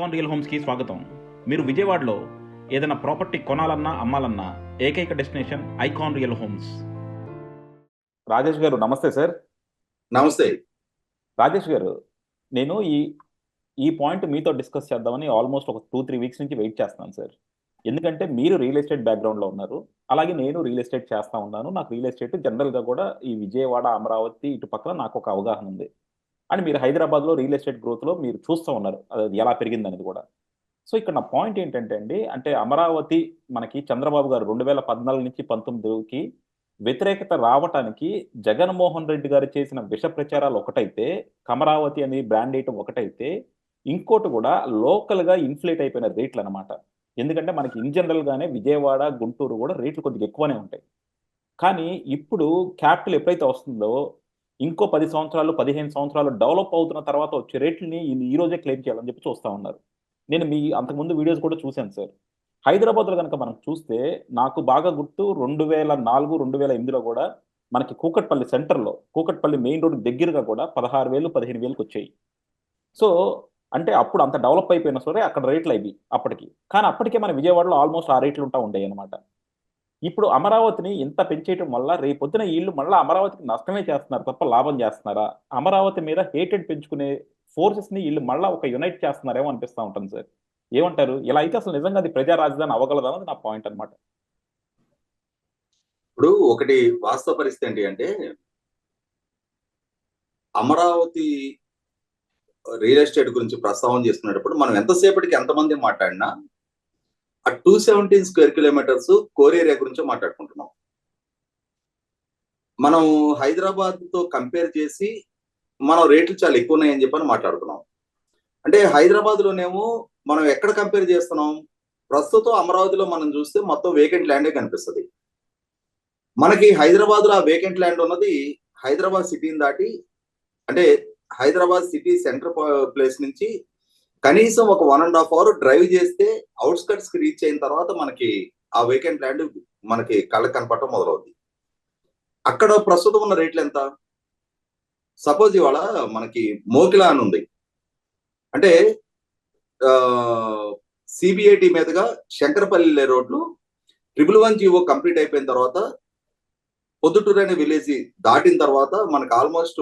Icon real హోమ్స్కి స్వాగతం. మీరు విజయవాడలో ఏదైనా ప్రాపర్టీ కొనాలన్నా అమ్మాలన్నా ఏకైక destination icon real homes. Rajesh garu నమస్తే సార్. నమస్తే. రాజేష్ గారు నేను ఈ ఈ పాయింట్ మీతో డిస్కస్ చేద్దామని ఆల్మోస్ట్ ఒక టూ త్రీ వీక్స్ నుంచి వెయిట్ చేస్తున్నాను సార్. ఎందుకంటే మీరు రియల్ ఎస్టేట్ బ్యాక్గ్రౌండ్లో ఉన్నారు అలాగే నేను రియల్ ఎస్టేట్ చేస్తా ఉన్నాను. నాకు రియల్ ఎస్టేట్ జనరల్గా కూడా ఈ విజయవాడ అమరావతి ఇటు పక్కన నాకు ఒక అవగాహన ఉంది. అండ్ మీరు హైదరాబాద్లో రియల్ ఎస్టేట్ గ్రోత్లో మీరు చూస్తూ ఉన్నారు. అది ఎలా పెరిగింది అనేది కూడా. సో ఇక్కడ నా పాయింట్ ఏంటంటే అండి అంటే అమరావతి మనకి చంద్రబాబు గారు రెండు వేల పద్నాలుగు నుంచి పంతొమ్మిదికి వ్యతిరేకత రావటానికి జగన్మోహన్ రెడ్డి గారు చేసిన విష ప్రచారాలు ఒకటైతే కమరావతి అనేది బ్రాండ్ వేయటం ఒకటైతే ఇంకోటి కూడా లోకల్గా ఇన్ఫ్లేట్ అయిపోయిన రేట్లు అనమాట ఎందుకంటే మనకి ఇన్ జనరల్గానే విజయవాడ గుంటూరు కూడా రేట్లు కొద్దిగా ఎక్కువనే ఉంటాయి. కానీ ఇప్పుడు క్యాపిటల్ ఎప్పుడైతే వస్తుందో ఇంకో పది సంవత్సరాలు పదిహేను సంవత్సరాలు డెవలప్ అవుతున్న తర్వాత వచ్చే రేట్లని ఈ- రోజే క్లెయిమ్ చేయాలని చెప్పి చూస్తూ ఉన్నారు. నేను మీ అంతకుముందు వీడియోస్ కూడా చూశాను సార్. హైదరాబాద్లో కనుక మనం చూస్తే నాకు బాగా గుర్తు రెండు వేల నాలుగు రెండు వేల ఎనిమిదిలో కూడా మనకి కూకట్పల్లి సెంటర్లో కూకట్పల్లి మెయిన్ రోడ్ దగ్గరగా కూడా పదహారు వేలు పదిహేను వేలకు వచ్చాయి. సో అంటే అప్పుడు అంత డెవలప్ అయిపోయినా సరే అక్కడ రేట్లు అవి అప్పటికి. కానీ అప్పటికే మన విజయవాడలో ఆల్మోస్ట్ ఆ రేట్లు ఉంటా ఉండేవి అనమాట ఇప్పుడు అమరావతిని ఇంత పెంచేయటం వల్ల రేపొద్దున వీళ్ళు మళ్ళీ అమరావతికి నష్టమే చేస్తున్నారు తప్ప లాభం చేస్తున్నారా? అమరావతి మీద హేటెడ్ పెంచుకునే ఫోర్సెస్ని వీళ్ళు మళ్ళీ ఒక యునైట్ చేస్తున్నారేమో అనిపిస్తా ఉంటుంది సార్. ఏమంటారు? ఇలా అయితే అసలు నిజంగా అది ప్రజా రాజధాని అవ్వగలదన్నది నా పాయింట్ అనమాట ఇప్పుడు ఒకటి వాస్తవ పరిస్థితి ఏంటి అంటే అమరావతి రియల్ ఎస్టేట్ గురించి ప్రస్తావన చేస్తున్నప్పుడు మనం ఎంతసేపటికి ఎంతమంది మాట్లాడినా ఆ two seventeen square kilometres core area గురించి మాట్లాడుకుంటున్నాం. మనం హైదరాబాద్తో కంపేర్ చేసి మనం రేట్లు చాలా ఎక్కువ ఉన్నాయని చెప్పని మాట్లాడుతున్నాం. అంటే హైదరాబాద్ లోనేమో మనం ఎక్కడ కంపేర్ చేస్తున్నాం? ప్రస్తుతం అమరావతిలో మనం చూస్తే మొత్తం వేకెంట్ ల్యాండే కనిపిస్తుంది. మనకి హైదరాబాద్లో ఆ వేకెంట్ ల్యాండ్ ఉన్నది హైదరాబాద్ సిటీని దాటి అంటే హైదరాబాద్ సిటీ సెంటర్ ప్లేస్ నుంచి కనీసం ఒక one and half hour drive చేస్తే అవుట్స్కట్స్కి రీచ్ అయిన తర్వాత మనకి ఆ వేకెంట్ ల్యాండ్ మనకి కళ్ళకి కనపడటం మొదలవుద్ది. అక్కడ ప్రస్తుతం ఉన్న రేట్లు ఎంత? సపోజ్ ఇవాళ మనకి మోకిలా అని ఉంది. అంటే సిబిఐటి మీదుగా శంకరపల్లి రోడ్లు ట్రిపుల్ వన్ జీవో కంప్లీట్ అయిపోయిన తర్వాత పొద్దుటూరు అనే విలేజ్ దాటిన తర్వాత మనకు ఆల్మోస్ట్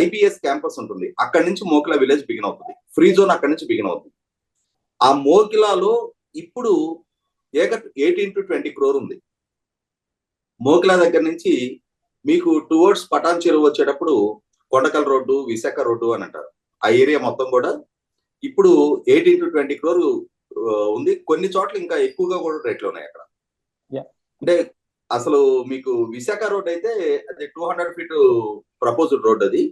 ఐబిఎస్ క్యాంపస్ ఉంటుంది. అక్కడి నుంచి మోకిలా విలేజ్ బిగిన్ అవుతుంది. ఫ్రీ జోన్ అక్కడి నుంచి బిగిన్ అవుతుంది. ఆ మోకిలాలో ఇప్పుడు ఏక ఎయిటీన్ టు ట్వంటీ క్రోర్ ఉంది. మోకిలా దగ్గర నుంచి మీకు టువర్డ్స్ పటాన్ చెరువు వచ్చేటప్పుడు కొండకల్ రోడ్డు విశాఖ రోడ్డు అని అంటారు. ఆ ఏరియా మొత్తం కూడా ఇప్పుడు ఎయిటీన్ టు ట్వంటీ క్రోర్ ఉంది. కొన్ని చోట్ల ఇంకా ఎక్కువగా కూడా రేట్లు ఉన్నాయి అక్కడ. అంటే అసలు మీకు విశాఖ రోడ్ అయితే అది two hundred feet proposed road అది.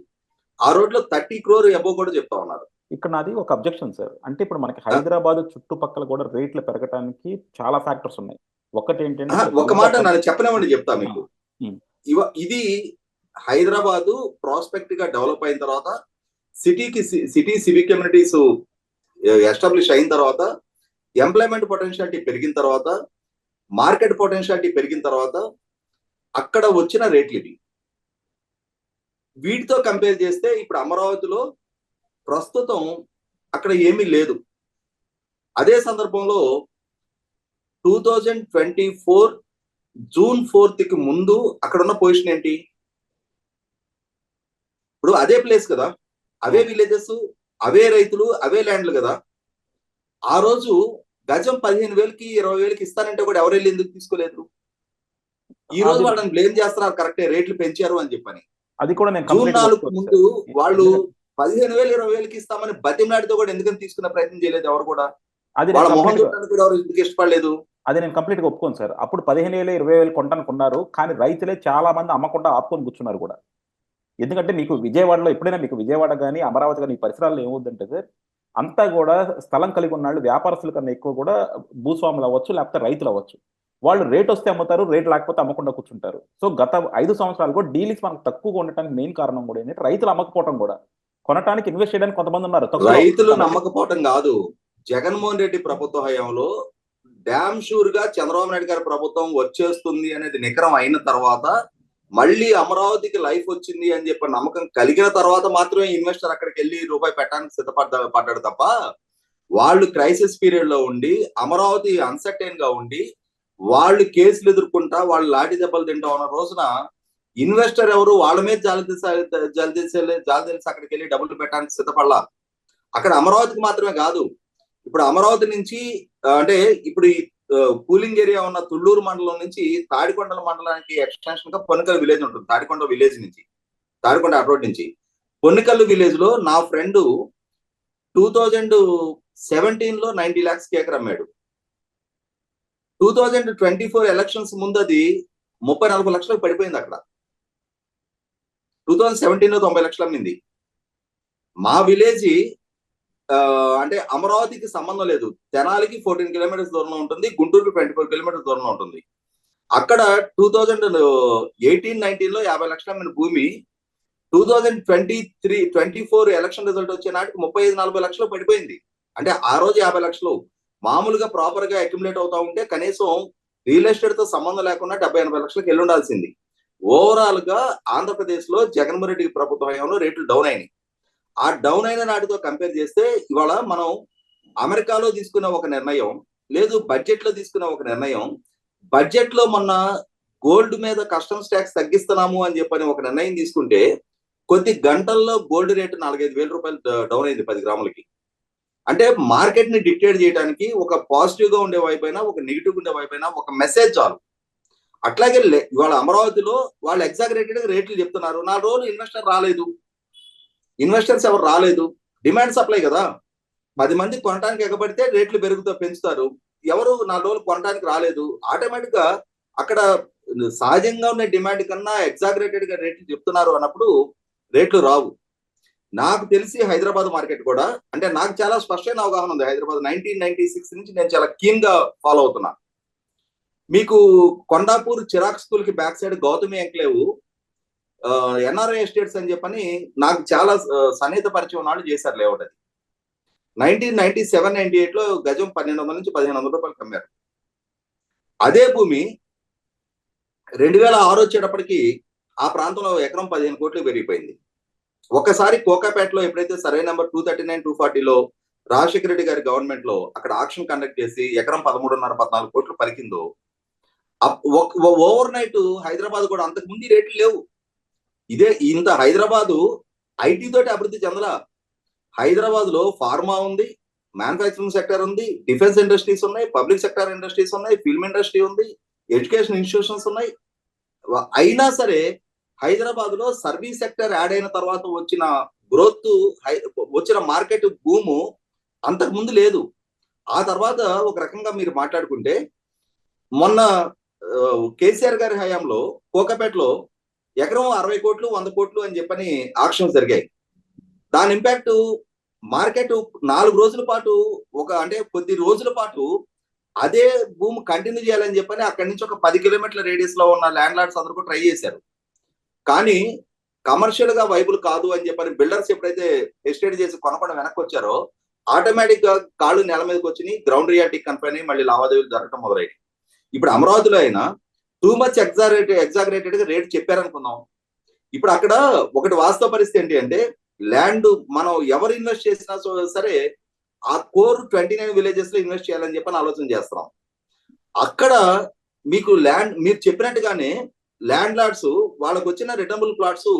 ఆ రోడ్లో థర్టీ క్రోర్ అబో కూడా చెప్తా ఉన్నారు. ఇక్కడ నాది ఒక అబ్జెక్షన్ సార్ అంటే ఇప్పుడు మనకి హైదరాబాద్ చుట్టుపక్కల కూడా రేట్లు పెరగడానికి చాలా ఫ్యాక్టర్స్ ఉన్నాయి. ఒకటి ఏంటంటే ఒక మాట నన్ను చెప్పనివ్వండి చెప్తా మీకు. ఇవ ఇది హైదరాబాదు ప్రాస్పెక్ట్గా డెవలప్ అయిన తర్వాత సిటీకి సిటీ సివిక్ కమ్యూనిటీస్ ఎస్టాబ్లిష్ అయిన తర్వాత ఎంప్లాయ్మెంట్ పొటెన్షియాలిటీ పెరిగిన తర్వాత మార్కెట్ పొటెన్షియాలిటీ పెరిగిన తర్వాత అక్కడ వచ్చిన రేట్లు ఇవి. వీటితో కంపేర్ చేస్తే ఇప్పుడు అమరావతిలో ప్రస్తుతం అక్కడ ఏమీ లేదు. అదే సందర్భంలో two thousand twenty four June ఫోర్త్కి ముందు అక్కడ ఉన్న పొజిషన్ ఏంటి? ఇప్పుడు అదే ప్లేస్ కదా. అవే విలేజెస్ అవే రైతులు అవే ల్యాండ్లు కదా. ఆ రోజు గజం పదిహేను వేలకి ఇరవై వేలకి ఇస్తానంటే కూడా ఎవరు వెళ్ళి ఎందుకు తీసుకోలేదు? ఈ రోజు వాళ్ళని బ్లేమ్ చేస్తున్నారు కరెక్టే రేట్లు పెంచారు అని చెప్పని. అది కూడా నేను జూన్ నాలుగు ముందు. వాళ్ళు పదిహేను వేలు ఇరవై వేలకి ఇస్తామని బతిమలాడితో కూడా ఎందుకని తీసుకునే ప్రయత్నం చేయలేదు ఎవరు కూడా? అది వాళ్ళ నేను మొహం complete గా- చూడడానికి కూడా ఎవరు ఎందుకు ఇష్టపడలేదు? అది నేను కంప్లీట్గా ఒప్పుకోను సార్. అప్పుడు పదిహేను వేలు ఇరవై వేలు కొంటానికి ఉన్నారు కానీ రైతులే చాలా మంది అమ్మకుండా ఆపుకొని కూర్చున్నారు కూడా. ఎందుకంటే మీకు విజయవాడలో ఎప్పుడైనా మీకు విజయవాడ కానీ అమరావతి కానీ పరిసరాల్లో ఏమవుద్దంటే సార్ అంతా కూడా స్థలం కలిగి ఉన్న వాళ్ళు వ్యాపారస్తుల కన్నా ఎక్కువ కూడా భూస్వాములు అవ్వచ్చు లేకపోతే రైతులు అవ్వచ్చు. వాళ్ళు రేట్ వస్తే అమ్ముతారు రేట్ లేకపోతే అమ్మకుండా కూర్చుంటారు. సో గత ఐదు సంవత్సరాలు కూడా డీలింగ్స్ మనకు తక్కువగా ఉండటానికి మెయిన్ కారణం కూడా ఏంటంటే రైతులు అమ్మకపోవడం కూడా. కొనటానికి ఇన్వెస్ట్ చేయడానికి కొంతమంది ఉన్నారు. రైతులు నమ్మకపోవటం కాదు. జగన్మోహన్ రెడ్డి ప్రభుత్వ హయాంలో డ్యామ్ షూర్గా చంద్రబాబు నాయుడు గారి ప్రభుత్వం వచ్చేస్తుంది అనేది నికరం అయిన తర్వాత మళ్ళీ అమరావతికి లైఫ్ వచ్చింది అని చెప్పి నమ్మకం కలిగిన తర్వాత మాత్రమే ఇన్వెస్టర్ అక్కడికి వెళ్ళి రూపాయి పెట్టడానికి సిద్ధపడ్డ పడ్డాడు తప్ప వాళ్ళు క్రైసిస్ పీరియడ్లో ఉండి అమరావతి అన్సర్టైన్గా ఉండి వాళ్ళు కేసులు ఎదుర్కొంటా వాళ్ళు లాఠీ దెబ్బలు తింటా ఉన్న రోజున ఇన్వెస్టర్ ఎవరు? వాళ్ళ మీద జాలి జాలి తెలిసి జాలి తెలిసి అక్కడికి వెళ్ళి డబ్బులు పెట్టడానికి సిద్ధపడలా. అక్కడ అమరావతికి మాత్రమే కాదు ఇప్పుడు అమరావతి నుంచి అంటే ఇప్పుడు కూలింగ్ ఏరియా ఉన్న తుళ్ళూరు మండలం నుంచి తాడికొండల మండలానికి ఎక్స్టెన్షన్గా పొన్నకల్ విలేజ్ ఉంటుంది. తాడికొండ విలేజ్ నుంచి. తాడికొండ అడ్రోడ్ నుంచి. పొన్నికల్లు విలేజ్లో నా ఫ్రెండ్ టూ థౌజండ్ సెవెంటీన్లో నైన్టీ ల్యాక్స్ కేకర్ అమ్మాడు. Two thousand twenty four elections ముందు అది ముప్పై నాలుగు లక్షలకు పడిపోయింది అక్కడ. టూ థౌజండ్ సెవెంటీన్లో తొంభై లక్షలు అమ్మింది. మా విలేజ్ అంటే అమరావతికి సంబంధం లేదు. తెనాలికి ఫోర్టీన్ కిలోమీటర్స్ దూరంలో ఉంటుంది. గుంటూరుకి ట్వంటీ ఫోర్ కిలోమీటర్స్ దూరంలో ఉంటుంది. అక్కడ టూ థౌజండ్ ఎయిటీన్ నైన్టీన్లో యాభై లక్షల అమ్మిన భూమి two thousand twenty three twenty four election result వచ్చే నాటికి ముప్పై ఐదు నలభై లక్షలు పడిపోయింది. అంటే ఆ రోజు యాభై లక్షలు. మామూలుగా ప్రాపర్గా అక్యుములేట్ అవుతా ఉంటే కనీసం రియల్ ఎస్టేట్తో సంబంధం లేకుండా డెబ్బై ఎనభై లక్షలకు వెళ్ళి ఉండాల్సింది ఓవరాల్గా ఆంధ్రప్రదేశ్లో జగన్మోహన్ రెడ్డి ప్రభుత్వ హయాంలో రేట్లు డౌన్ అయినాయి. ఆ డౌన్ అయిన నాటితో కంపేర్ చేస్తే ఇవాళ మనం అమెరికాలో తీసుకున్న ఒక నిర్ణయం లేదు బడ్జెట్లో తీసుకున్న ఒక నిర్ణయం బడ్జెట్లో మొన్న గోల్డ్ మీద కస్టమ్స్ ట్యాక్స్ తగ్గిస్తున్నాము అని చెప్పని ఒక నిర్ణయం తీసుకుంటే కొద్ది గంటల్లో గోల్డ్ రేటు నాలుగైదు వేల రూపాయలు డౌన్ అయింది పది గ్రాములకి. అంటే మార్కెట్ని డిక్టేట్ చేయడానికి ఒక పాజిటివ్గా ఉండే వైపు అయినా ఒక నెగిటివ్ ఉండే వైపు ఒక మెసేజ్ చాలు. అట్లాగే ఇవాళ అమరావతిలో వాళ్ళు ఎగ్జాగరేటెడ్ రేట్లు చెప్తున్నారు. నాలుగు రోజులు ఇన్వెస్టర్ రాలేదు. ఇన్వెస్టర్స్ ఎవరు రాలేదు. డిమాండ్ సప్లై కదా. పది మంది కొనడానికి ఎగబడితే రేట్లు పెరుగుతూ పెంచుతారు. ఎవరు నాలుగు రోజులు కొనడానికి రాలేదు. ఆటోమేటిక్గా అక్కడ సహజంగా ఉన్న డిమాండ్ కన్నా ఎగ్జాగరేటెడ్గా రేట్లు చెప్తున్నారు అన్నప్పుడు రేట్లు రావు. నాకు తెలిసి హైదరాబాద్ మార్కెట్ కూడా అంటే నాకు చాలా స్పష్టమైన అవగాహన ఉంది. హైదరాబాద్ నైన్టీన్ నైన్టీ సిక్స్ నుంచి నేను చాలా కీన్గా ఫాలో అవుతున్నా. మీకు కొండాపూర్ చిరాక్ స్కూల్కి back side Gautami enclave NRI estates అని చెప్పని నాకు చాలా సన్నిహిత పరిచయం వాళ్ళు చేశారు లేఅవుట్ అది. నైన్టీన్ నైన్టీ సెవెన్ నైన్టీ ఎయిట్లో గజం పన్నెండు వందల నుంచి పదిహేను వందల రూపాయలు కమ్మారు. అదే భూమి రెండు వేల ఆరు వచ్చేటప్పటికి ఆ ప్రాంతంలో ఎకరం పదిహేను కోట్లు పెరిగిపోయింది. ఒకసారి కోకాపేటలో ఎప్పుడైతే survey number two thirty nine two ఫార్టీలో Rajasekhara Reddy గారి గవర్నమెంట్లో అక్కడ ఆక్షన్ కండక్ట్ చేసి ఎకరం పదమూడున్నర పద్నాలుగు కోట్లు పలికిందో ఓవర్ నైట్ హైదరాబాద్ కూడా అంతకు ముందు రేట్లు లేవు. ఇదే ఇంత హైదరాబాదు ఐటీ తోటి అభివృద్ధి చెందల. హైదరాబాద్లో ఫార్మా ఉంది మ్యానుఫ్యాక్చరింగ్ సెక్టర్ ఉంది డిఫెన్స్ ఇండస్ట్రీస్ ఉన్నాయి పబ్లిక్ సెక్టర్ ఇండస్ట్రీస్ ఉన్నాయి ఫిల్మ్ ఇండస్ట్రీ ఉంది ఎడ్యుకేషన్ ఇన్స్టిట్యూషన్స్ ఉన్నాయి. అయినా సరే హైదరాబాద్లో సర్వీస్ సెక్టర్ యాడ్ అయిన తర్వాత వచ్చిన గ్రోత్ వచ్చిన మార్కెట్ భూము అంతకు ముందు లేదు. ఆ తర్వాత ఒక రకంగా మీరు మాట్లాడుకుంటే మొన్న కేసీఆర్ గారి హయాంలో కోకపేటలో ఎకరం అరవై కోట్లు వంద కోట్లు అని చెప్పని ఆక్షన్స్ జరిగాయి. దాని ఇంపాక్ట్ మార్కెట్ నాలుగు రోజుల పాటు ఒక అంటే కొద్ది రోజుల పాటు అదే భూమి కంటిన్యూ చేయాలని చెప్పని అక్కడి నుంచి ఒక పది కిలోమీటర్ల రేడియస్లో ఉన్న ల్యాండ్ లార్డ్స్ అందరూ కూడా ట్రై చేశారు. కానీ కమర్షియల్గా వైబుల్ కాదు అని చెప్పని బిల్డర్స్ ఎప్పుడైతే ఎస్టేట్ చేసి కొనకుండా వెనక్కి వచ్చారో ఆటోమేటిక్గా కాళ్ళు నేల మీదకి వచ్చినాయి గ్రౌండ్ రియాలిటీ కన్ఫైన్ మళ్ళీ లావాదేవీలు జరగడం మొదలయ్యాయి ఇప్పుడు అమరావతిలో అయినా టూ మచ్ ఎగ్జాగరేటెడ్ ఎగ్జాగరేటెడ్గా రేట్ చెప్పారనుకుందాం. ఇప్పుడు అక్కడ ఒకటి వాస్తవ పరిస్థితి ఏంటి అంటే ల్యాండ్ మనం ఎవరు ఇన్వెస్ట్ చేసినా సరే ఆ కోర్ ట్వంటీ నైన్ విలేజెస్లో ఇన్వెస్ట్ చేయాలని చెప్పని ఆలోచన చేస్తున్నాం. అక్కడ మీకు ల్యాండ్ మీరు చెప్పినట్టుగానే ల్యాండ్ లార్డ్స్ వాళ్ళకు వచ్చిన రిటర్నబుల్ ప్లాట్స్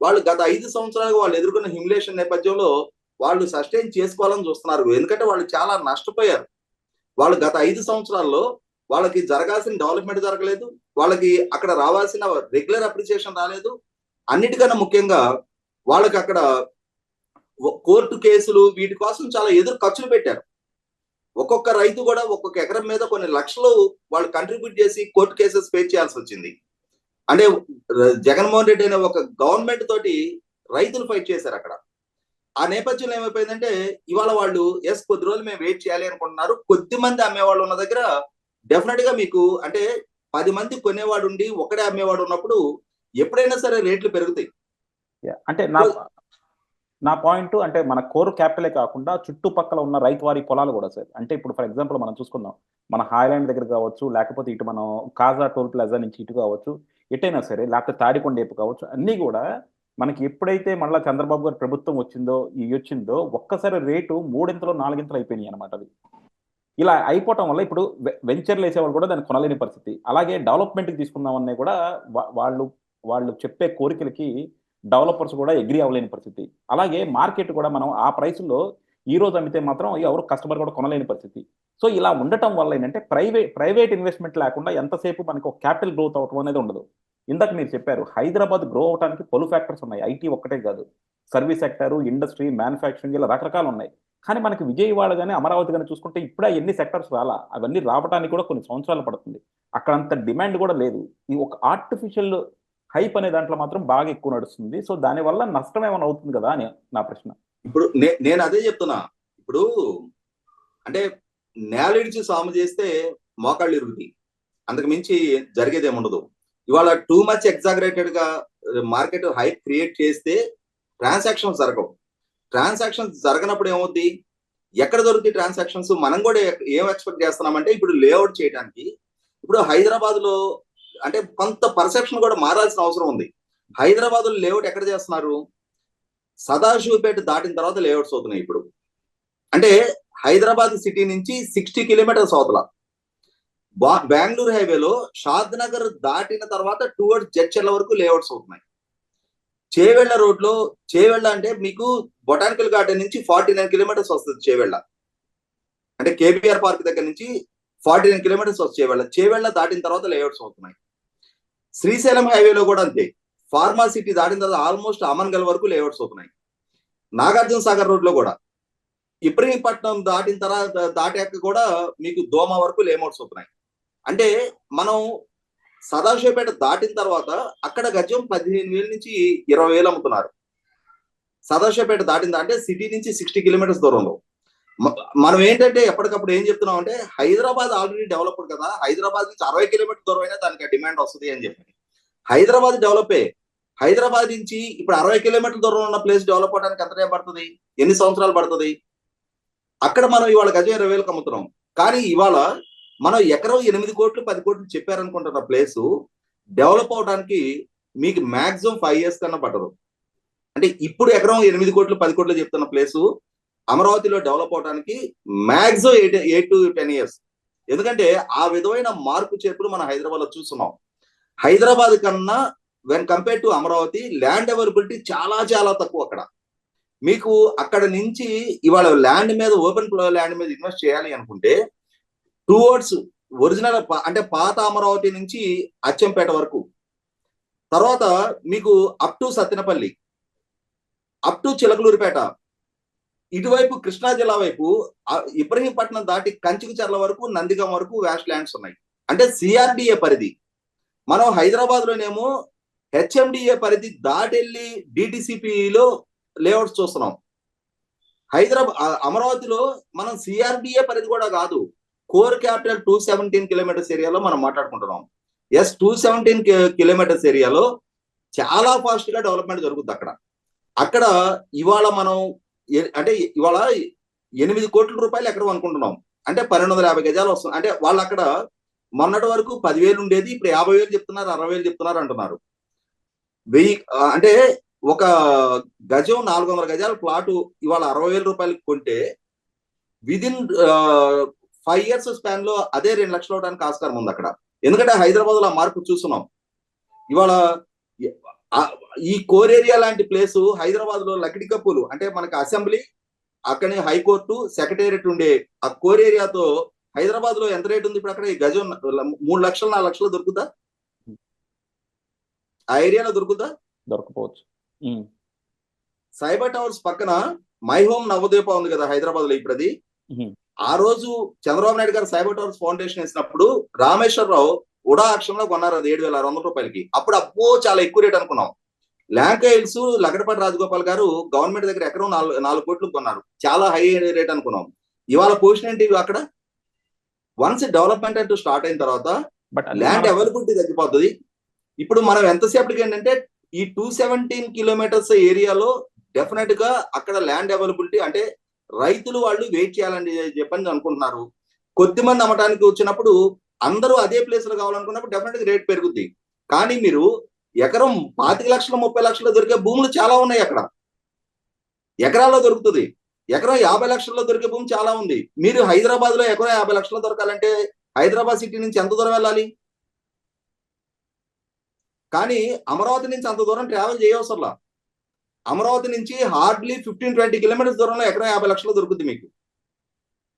వాళ్ళు గత ఐదు సంవత్సరాలుగా వాళ్ళు ఎదుర్కొన్న హ్యూమిలేషన్ నేపథ్యంలో వాళ్ళు సస్టైన్ చేసుకోవాలని చూస్తున్నారు. ఎందుకంటే వాళ్ళు చాలా నష్టపోయారు. వాళ్ళు గత ఐదు సంవత్సరాల్లో వాళ్ళకి జరగాల్సిన డెవలప్మెంట్ జరగలేదు. వాళ్ళకి అక్కడ రావాల్సిన రెగ్యులర్ అప్రిసియేషన్ రాలేదు. అన్నిటికన్నా ముఖ్యంగా వాళ్ళకి అక్కడ కోర్టు కేసులు వీటి కోసం చాలా ఎదురు ఖర్చులు పెట్టారు. ఒక్కొక్క రైతు కూడా ఒక్కొక్క ఎకరం మీద కొన్ని లక్షలు వాళ్ళు కంట్రిబ్యూట్ చేసి కోర్టు కేసెస్ పే చేయాల్సి వచ్చింది. అంటే జగన్మోహన్ రెడ్డి అనే ఒక గవర్నమెంట్ తోటి రైతులు ఫైట్ చేశారు అక్కడ. ఆ నేపథ్యంలో ఏమైపోయిందంటే ఇవాళ వాళ్ళు ఎస్ కొద్ది రోజులు మేము వెయిట్ చేయాలి అనుకుంటున్నారు. కొద్ది మంది అమ్మేవాళ్ళు ఉన్న దగ్గర డెఫినెట్గా మీకు అంటే పది మంది కొనేవాడు ఉండి ఒకడే అమ్మేవాడు ఉన్నప్పుడు ఎప్పుడైనా సరే రేట్లు పెరుగుతాయి. అంటే నా నా పాయింట్ అంటే మన కోర్ క్యాపిటలే కాకుండా చుట్టుపక్కల ఉన్న రైతు వారి పొలాలు కూడా సార్. అంటే ఇప్పుడు ఫర్ ఎగ్జాంపుల్ మనం చూసుకుందాం. మన హాయ్లాండ్ దగ్గర కావచ్చు లేకపోతే ఇటు మనం కాజా టోల్ ప్లాజా నుంచి ఇటు కావచ్చు ఎటైనా సరే లేకపోతే తాడికొండేపు కావచ్చు అన్నీ కూడా మనకి ఎప్పుడైతే మళ్ళీ చంద్రబాబు గారి ప్రభుత్వం వచ్చిందో ఈ వచ్చిందో ఒక్కసారి రేటు మూడింతలో నాలుగింతలు అయిపోయినాయి అనమాట అది ఇలా అయిపోవటం వల్ల ఇప్పుడు వెంచర్లు వేసేవాళ్ళు కూడా దాన్ని కొనలేని పరిస్థితి. అలాగే డెవలప్మెంట్కి తీసుకుందామన్నా కూడా వాళ్ళు వాళ్ళు చెప్పే కోరికలకి డెవలపర్స్ కూడా ఎగ్రీ అవ్వలేని పరిస్థితి. అలాగే మార్కెట్ కూడా మనం ఆ ప్రైస్లో ఈ రోజు అమ్మితే మాత్రం ఎవరు కస్టమర్ కూడా కొనలేని పరిస్థితి. సో ఇలా ఉండటం వల్ల ఏంటంటే ప్రైవేట్ ప్రైవేట్ ఇన్వెస్ట్మెంట్ లేకుండా ఎంతసేపు మనకు ఒక క్యాపిటల్ గ్రోత్ అవటం అనేది ఉండదు. ఇందాక మీరు చెప్పారు హైదరాబాద్ గ్రో అవడానికి పలు ఫ్యాక్టర్స్ ఉన్నాయి. ఐటీ ఒక్కటే కాదు. సర్వీస్ సెక్టర్ ఇండస్ట్రీ మ్యానుఫ్యాక్చరింగ్ ఇలా రకరకాలు ఉన్నాయి. కానీ మనకి విజయవాడ కానీ అమరావతి కానీ చూసుకుంటే ఇప్పుడే ఎన్ని సెక్టర్స్ రాలా అవన్నీ రావడానికి కూడా కొన్ని సంవత్సరాలు పడుతుంది. అక్కడ అంత డిమాండ్ కూడా లేదు. ఈ ఒక ఆర్టిఫిషియల్ హైప్ అనే దాంట్లో మాత్రం బాగా ఎక్కువ నడుస్తుంది. సో దానివల్ల నష్టం ఏమైనా అవుతుంది కదా అని నా ప్రశ్న. ఇప్పుడు నే- నేను అదే చెప్తున్నా. ఇప్పుడు అంటే నేలిడిచి సాము చేస్తే మోకాళ్ళు ఇరుగుతాయి. అంతకు మించి జరిగేది ఏముండదు ఇవాళ టూ మచ్ ఎగ్జాగరేటెడ్గా మార్కెట్ హైప్ క్రియేట్ చేస్తే ట్రాన్సాక్షన్స్ జరగవు. ట్రాన్సాక్షన్స్ జరగనప్పుడు ఏమవుద్ది? ఎక్కడ దొరుకుతాయి ట్రాన్సాక్షన్స్? మనం కూడా ఏం ఎక్స్పెక్ట్ చేస్తున్నామంటే ఇప్పుడు లేఅవుట్ చేయడానికి ఇప్పుడు హైదరాబాద్లో అంటే కొంత పర్సెప్షన్ కూడా మారాల్సిన అవసరం ఉంది. హైదరాబాద్లో లేఅవుట్ ఎక్కడ చేస్తున్నారు? సదాశివపేట దాటిన తర్వాత లేఅవుట్స్ అవుతున్నాయి ఇప్పుడు. అంటే హైదరాబాద్ సిటీ నుంచి సిక్స్టీ కిలోమీటర్స్ అవతల. బా- బెంగళూరు హైవేలో షాద్ నగర్ దాటిన తర్వాత టువర్డ్స్ జడ్చర్ల వరకు లేఅవుట్స్ అవుతున్నాయి. చేవెళ్ళ రోడ్లో అంటే మీకు బొటానికల్ గార్డెన్ నుంచి ఫార్టీ నైన్ కిలోమీటర్స్ వస్తుంది చేవెళ్ళ. అంటే కేబిఆర్ పార్క్ దగ్గర నుంచి ఫార్టీ నైన్ కిలోమీటర్స్ వస్తుంది చేవెళ్ళ. చేవెళ్ళ దాటిన తర్వాత లేఅవుట్స్ అవుతున్నాయి. శ్రీశైలం హైవేలో కూడా అంతే. ఫార్మా సిటీ దాటిన తర్వాత ఆల్మోస్ట్ అమన్గల్ వరకు లేఅవుట్స్ అవుతున్నాయి. నాగార్జున సాగర్ రోడ్లో కూడా. ఇబ్రహీంపట్నం దాటిన తర్వాత దాటాక కూడా మీకు దోమ వరకు లేఅవుట్స్ అవుతున్నాయి. అంటే మనం సదాశివపేట దాటిన తర్వాత అక్కడ గజం పదిహేను వేల నుంచి ఇరవై వేలు అమ్ముతున్నారు. సదాశివపేట దాటింది అంటే సిటీ నుంచి సిక్స్టీ కిలోమీటర్స్ దూరంలో. మనం ఏంటంటే ఎప్పటికప్పుడు ఏం చెప్తున్నాం అంటే హైదరాబాద్ ఆల్రెడీ డెవలప్డ్ కదా హైదరాబాద్ నుంచి అరవై కిలోమీటర్ దూరం అయినా దానికి డిమాండ్ వస్తుంది అని చెప్పి. హైదరాబాద్ డెవలపే. హైదరాబాద్ నుంచి ఇప్పుడు అరవై కిలోమీటర్ల దూరంలో ఉన్న ప్లేస్ డెవలప్ అవడానికి ఎంత టైం పడుతుంది? ఎన్ని సంవత్సరాలు పడుతుంది? అక్కడ మనం ఇవాళ గజం ఇరవై వేలకు అమ్ముతున్నాం. కానీ ఇవాళ మనం ఎకరం ఎనిమిది కోట్లు పది కోట్లు చెప్పారనుకుంటున్న ప్లేస్ డెవలప్ అవడానికి మీకు మాక్సిమం ఫైవ్ ఇయర్స్ కన్నా పట్టదు. అంటే ఇప్పుడు ఎకరం ఎనిమిది కోట్లు పది కోట్లు చెప్తున్న ప్లేస్ అమరావతిలో డెవలప్ అవడానికి maximum eight eight to ten years ఎందుకంటే ఆ విధమైన మార్పు చేర్పులు మనం హైదరాబాద్లో చూస్తున్నాం. హైదరాబాద్ కన్నా when compare to Amaravati land availability చాలా చాలా తక్కువ అక్కడ. మీకు అక్కడ నుంచి ఇవాళ ల్యాండ్ మీద ఓపెన్ ల్యాండ్ మీద ఇన్వెస్ట్ చేయాలి అనుకుంటే టువర్డ్స్ ఒరిజినల్ అంటే పాత అమరావతి నుంచి అచ్చంపేట వరకు. తర్వాత మీకు up to Sattenapalli up to Chilakaluripet. ఇటువైపు కృష్ణా జిల్లా వైపు ఇబ్రహీంపట్నం దాటి కంచికచర్ల వరకు నందిగం వరకు వ్యాష్ ల్యాండ్స్ ఉన్నాయి. అంటే సిఆర్డిఏ పరిధి. మనం హైదరాబాద్ లోనేమో హెచ్ఎండిఏ పరిధి దాటెళ్ళి డిటిసిపిలో లేఅవుట్స్ చూస్తున్నాం. హైదరాబాద్ అమరావతిలో మనం సిఆర్డిఏ పరిధి కూడా కాదు. Core capital two seventeen kilometres ఏరియాలో మనం మాట్లాడుకుంటున్నాం. ఎస్ టూ సెవెంటీన్ కిలోమీటర్స్ ఏరియాలో చాలా ఫాస్ట్గా డెవలప్మెంట్ జరుగుతుంది అక్కడ. అక్కడ ఇవాళ మనం అంటే ఇవాళ ఎనిమిది కోట్ల రూపాయలు ఎక్కడ అనుకుంటున్నాం అంటే పన్నెండు వందల యాభై గజాలు వస్తుంది అంటే వాళ్ళు అక్కడ మొన్నటి వరకు పదివేలు ఉండేది ఇప్పుడు యాభై వేలు చెప్తున్నారు అరవై వేలు చెప్తున్నారు అంటున్నారు. వెయ్యి అంటే ఒక గజం నాలుగు వందల గజాల ప్లాటు ఇవాళ అరవై వేల రూపాయలకి కొంటే విదిన్ ఫైవ్ ఇయర్స్ స్పాన్లో అదే రెండు లక్షలు అవడానికి ఆస్కారం ఉంది అక్కడ. ఎందుకంటే హైదరాబాద్లో ఆ మార్పు చూస్తున్నాం. ఇవాళ ఈ- కోర్ ఏరియా లాంటి ప్లేస్ హైదరాబాద్లో లకిడి కప్పులు అంటే మనకి అసెంబ్లీ అక్కడి హైకోర్టు సెక్రటేరియట్ ఉండే ఆ కోర్ ఏరియాతో హైదరాబాద్లో ఎంత రేట్ ఉంది ఇప్పుడు అక్కడ? ఈ గజం మూడు లక్షలు నాలుగు లక్షలు దొరుకుతా? ఆ ఏరియాలో దొరుకుతా? దొరకపోవచ్చు. సైబర్ టవర్స్ పక్కన మై హోమ్ నవదీప ఉంది కదా హైదరాబాద్లో ఇప్పుడు అది ఆ రోజు చంద్రబాబు నాయుడు గారు సైబర్ టవర్స్ ఫౌండేషన్ వేసినప్పుడు రామేశ్వరరావు ఉడా అక్షంలో కొన్నారు అది ఏడు వేల ఆరు వందల రూపాయలకి. అప్పుడు అబ్బో చాలా ఎక్కువ రేట్ అనుకున్నాం. ల్యాంక్ హిల్స్ లగడపాటి రాజగోపాల్ గారు గవర్నమెంట్ దగ్గర ఎకరం నాలుగు నాలుగు కోట్లు కొన్నారు. చాలా హై రేట్ అనుకున్నాం. ఇవాళ పొజిషన్ ఏంటి అక్కడ? వన్స్ డెవలప్మెంట్ అంటూ స్టార్ట్ అయిన తర్వాత ల్యాండ్ అవైలబిలిటీ తగ్గిపోతుంది ఇప్పుడు మనం ఎంతసేపటికి ఏంటంటే ఈ టూ సెవెంటీన్ కిలోమీటర్స్ ఏరియాలో డెఫినెట్గా అక్కడ ల్యాండ్ అవైలబిలిటీ అంటే రైతులు వాళ్ళు వెయిట్ చేయాలని చెప్పని అనుకుంటున్నారు. కొద్ది మంది అమ్మటానికి వచ్చినప్పుడు అందరూ అదే ప్లేస్లో కావాలనుకున్నప్పుడు డెఫినెట్గా రేట్ పెరుగుద్ది. కానీ మీరు ఎకరం పాతిక లక్షల ముప్పై లక్షలు దొరికే భూములు చాలా ఉన్నాయి అక్కడ. ఎకరాల్లో దొరుకుతుంది. ఎకరం యాభై లక్షల్లో దొరికే భూమి చాలా ఉంది. మీరు హైదరాబాద్లో ఎకరం యాభై లక్షలు దొరకాలంటే హైదరాబాద్ సిటీ నుంచి ఎంత దూరం వెళ్ళాలి? కానీ అమరావతి నుంచి అంత దూరం ట్రావెల్ చేయవసరంలా. అమరావతి నుంచి హార్డ్లీ ఫిఫ్టీన్ ట్వంటీ కిలోమీటర్స్ దూరంలో ఎకరం యాభై లక్షలు దొరుకుతుంది మీకు.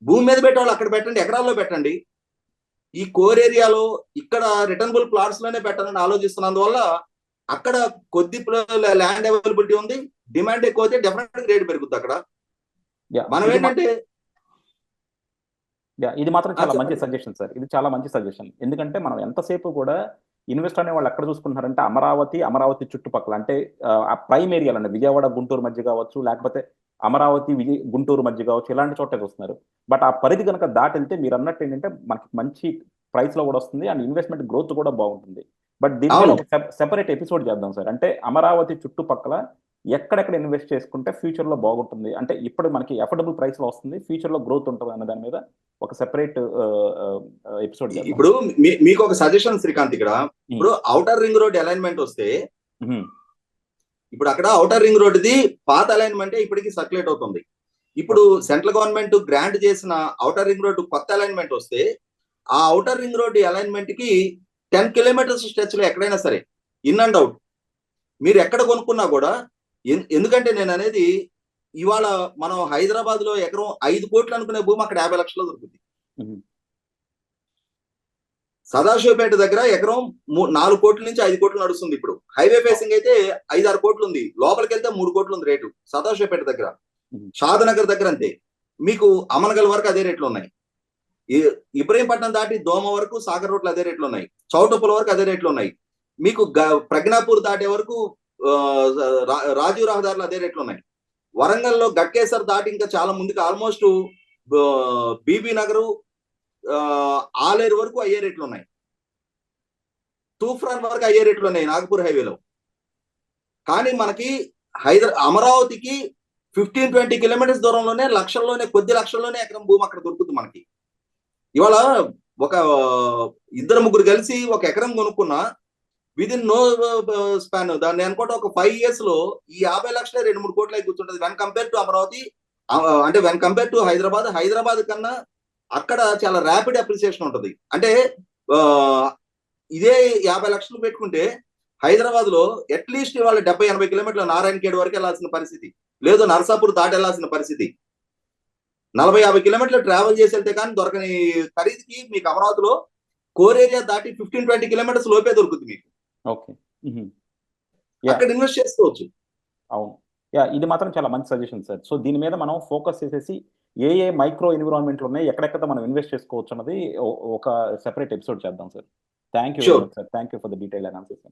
భూమి మీద పెట్టేవాళ్ళు అక్కడ పెట్టండి ఎకరాల్లో పెట్టండి. ఈ కోర్ ఏరియాలో ఇక్కడ రిటర్నబుల్ ప్లాట్స్లోనే పెట్టాలని ఆలోచిస్తున్నందువల్ల అక్కడ కొద్ది ల్యాండ్ అవైలబిలిటీ ఉంది డిమాండ్ ఎక్కువ అయితే డెఫినెట్ రేట్ పెరుగుతుంది అక్కడ. మనం ఏంటంటే ఇది మాత్రం చాలా. మంచి సజెషన్ సార్ ఇది చాలా మంచి సజెషన్ ఎందుకంటే మనం ఎంతసేపు కూడా ఇన్వెస్ట్ అనే వాళ్ళు ఎక్కడ చూసుకుంటున్నారంటే అమరావతి అమరావతి చుట్టుపక్కల. అంటే ఆ, ప్రైమ్ ఏరియాలు అంటే విజయవాడ గుంటూరు మధ్య కావచ్చు లేకపోతే అమరావతి విజయ గుంటూరు మధ్య కావచ్చు ఇలాంటి చోట్ల చూస్తున్నారు. బట్ ఆ పరిధి కనుక దాటితే మీరు అన్నట్టు ఏంటంటే మనకి మంచి ప్రైస్లో కూడా వస్తుంది అండ్ ఇన్వెస్ట్మెంట్ గ్రోత్ కూడా బాగుంటుంది. బట్ దీని సెపరేట్ ఎపిసోడ్ చేద్దాం సార్. అంటే అమరావతి చుట్టుపక్కల ఎక్కడెక్కడ ఇన్వెస్ట్ చేసుకుంటే ఫ్యూచర్లో బాగుంటుంది. అంటే ఇప్పుడు మనకి అఫోర్డబుల్ ప్రైస్లో వస్తుంది ఫ్యూచర్లో గ్రోత్ ఉంటుంది అన్న దాని మీద ఒక సెపరేట్ ఎపిసోడ్ ఇప్పుడు మీకు ఒక సజెషన్ శ్రీకాంత్ ఇక్కడ. ఇప్పుడు అవుటర్ రింగ్ రోడ్ అలైన్మెంట్ వస్తే ఇప్పుడు అక్కడ అవుటర్ రింగ్ రోడ్ది పాత అలైన్మెంటే ఇప్పటికి సర్క్యులేట్ అవుతుంది. ఇప్పుడు సెంట్రల్ గవర్నమెంట్ గ్రాంట్ చేసిన అవుటర్ రింగ్ రోడ్ కొత్త అలైన్మెంట్ వస్తే ఆ అవుటర్ రింగ్ రోడ్ అలైన్మెంట్కి టెన్ కిలోమీటర్స్ స్ట్రెచ్లో ఎక్కడైనా సరే ఇన్ అండ్ అవుట్ మీరు ఎక్కడ కొనుక్కున్నా కూడా ఎందుకంటే నేను అనేది ఇవాళ మనం హైదరాబాద్లో ఎకరం ఐదు కోట్లు అనుకునే భూమి అక్కడ యాభై లక్షలు దొరుకుతుంది. సదాశివపేట దగ్గర ఎకరం నాలుగు కోట్ల నుంచి ఐదు కోట్లు నడుస్తుంది ఇప్పుడు. హైవే ఫేసింగ్ అయితే ఐదు ఆరు కోట్లు ఉంది లోపలికి వెళ్తే మూడు కోట్లు ఉంది రేటు సదాశివపేట దగ్గర. షాదనగర్ దగ్గర అంతే. మీకు అమనగల్ వరకు అదే రేట్లు ఉన్నాయి ఇబ్రహీంపట్నం దాటి దోమ వరకు సాగర్ రోడ్లు అదే రేట్లు ఉన్నాయి చౌటప్పుల వరకు అదే రేట్లు ఉన్నాయి మీకు ప్రజ్ఞాపూర్ దాటే వరకు రాజీవ్ రహదారులు అదే రేట్లు ఉన్నాయి. వరంగల్లో గట్కేసర్ దాటి ఇంకా చాలా ముందుకు ఆల్మోస్ట్ బీబీ నగరు ఆలేరు వరకు అయ్యే రేట్లు ఉన్నాయి. తూఫ్రాన్ వరకు అయ్యే రేట్లు ఉన్నాయి నాగపూర్ హైవేలో. కానీ మనకి హైదరా అమరావతికి ఫిఫ్టీన్ ట్వంటీ కిలోమీటర్స్ దూరంలోనే లక్షల్లోనే కొద్ది లక్షల్లోనే ఎకరం భూమి అక్కడ దొరుకుతుంది మనకి. ఇవాళ ఒక ఇద్దరు ముగ్గురు కలిసి ఒక ఎకరం కొనుక్కున్నా విదిన్ నో స్పాన్ దాన్ని అనుకుంటే ఒక ఫైవ్ ఇయర్స్లో ఈ యాభై లక్షలే రెండు మూడు కోట్ల కూర్చుంటది. వెన్ కంపేర్ టు అమరావతి అంటే when compare to Hyderabad Hyderabad కన్నా అక్కడ చాలా ర్యాపిడ్ అప్రిసియేషన్ ఉంటుంది. అంటే ఇదే యాభై లక్షలు పెట్టుకుంటే హైదరాబాద్లో అట్లీస్ట్ ఇవాళ డెబ్బై ఎనభై కిలోమీటర్ల నారాయణ ఖేడ్ వరకు వెళ్ళాల్సిన పరిస్థితి. లేదు నర్సాపూర్ దాటి పరిస్థితి. నలభై యాభై కిలోమీటర్లు ట్రావెల్ చేసి వెళ్తే కానీ దొరకని ఖరీదుకి మీకు అమరావతిలో కోర్ ఏరియా దాటి ఫిఫ్టీన్ ట్వంటీ కిలోమీటర్స్ లోపే దొరుకుతుంది మీకు. ఓకే. అక్కడ ఇన్వెస్ట్ చేసుకోవచ్చు. అవును. యా ఇది మాత్రం చాలా మంచి సజెషన్ సార్. సో దీని మీద మనం ఫోకస్ చేసేసి ఏ ఏ మైక్రో ఎన్విరాన్మెంట్లు ఉన్నాయి ఎక్కడెక్కడ మనం ఇన్వెస్ట్ చేసుకోవచ్చు అన్నది ఒక సెపరేట్ ఎపిసోడ్ చేద్దాం sir. Thank you. Sir. Thank you for the detail analysis